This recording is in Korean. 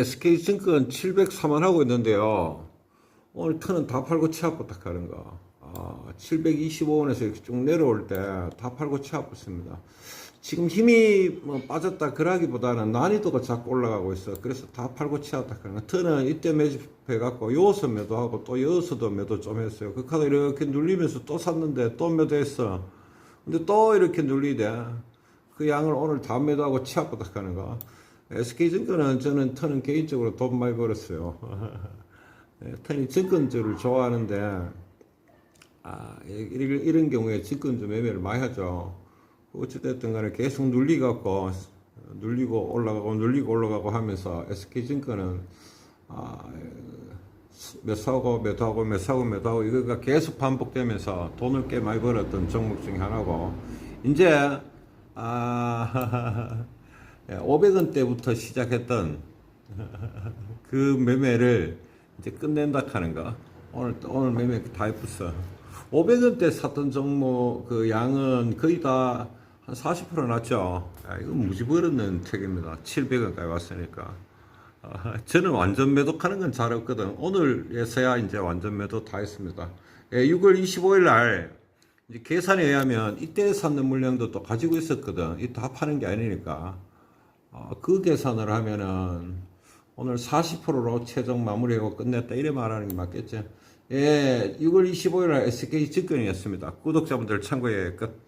SK증권 703원 하고 있는데요. 오늘 터는 다 팔고 치아부터 하는 거. 아, 725원에서 이렇게 쭉 내려올 때 다 팔고 치아붙습니다. 지금 힘이 뭐 빠졌다 그러기보다는 난이도가 자꾸 올라가고 있어. 그래서 다 팔고 치웠다 하는 거. 터는 이때 매집해갖고 여기서 매도하고 또 여기서도 매도 좀 했어요. 그 카드 이렇게 눌리면서 또 샀는데 또 매도했어. 근데 또 이렇게 눌리대. 그 양을 오늘 다 매도하고 치아부터 하는 거. SK증권은 저는 터는 개인적으로 돈 많이 벌었어요. 네, 터니 증권주를 좋아하는데, 아, 이런, 이런 경우에 증권주 매매를 많이 하죠. 어찌됐든 간에 계속 눌리갖고, 눌리고 올라가고, 눌리고 올라가고 하면서 SK증권은, 아, 몇 사고 매도하고 몇 사고 매도하고 이거가 계속 반복되면서 돈을 꽤 많이 벌었던 종목 중에 하나고 이제 아 500원 대부터 시작했던 그 매매를 이제 끝낸다 하는 거 오늘 오늘 매매 다 예뻤어 500원 대 샀던 종목 그 양은 거의 다 한 40% 났죠. 아, 이거 무지 벌었는 책입니다. 700원까지 왔으니까. 아, 저는 완전 매도하는 건 잘 없거든. 오늘에서야 이제 완전 매도 다 했습니다. 예, 6월 25일 날 이제 계산에 의하면 이때 샀는 물량도 또 가지고 있었거든. 이 다 파는 게 아니니까. 아, 그 계산을 하면은 오늘 40%로 최종 마무리하고 끝냈다. 이래 말하는 게 맞겠죠. 예, 6월 25일 날 SK 증권이었습니다. 구독자분들 참고해 끝.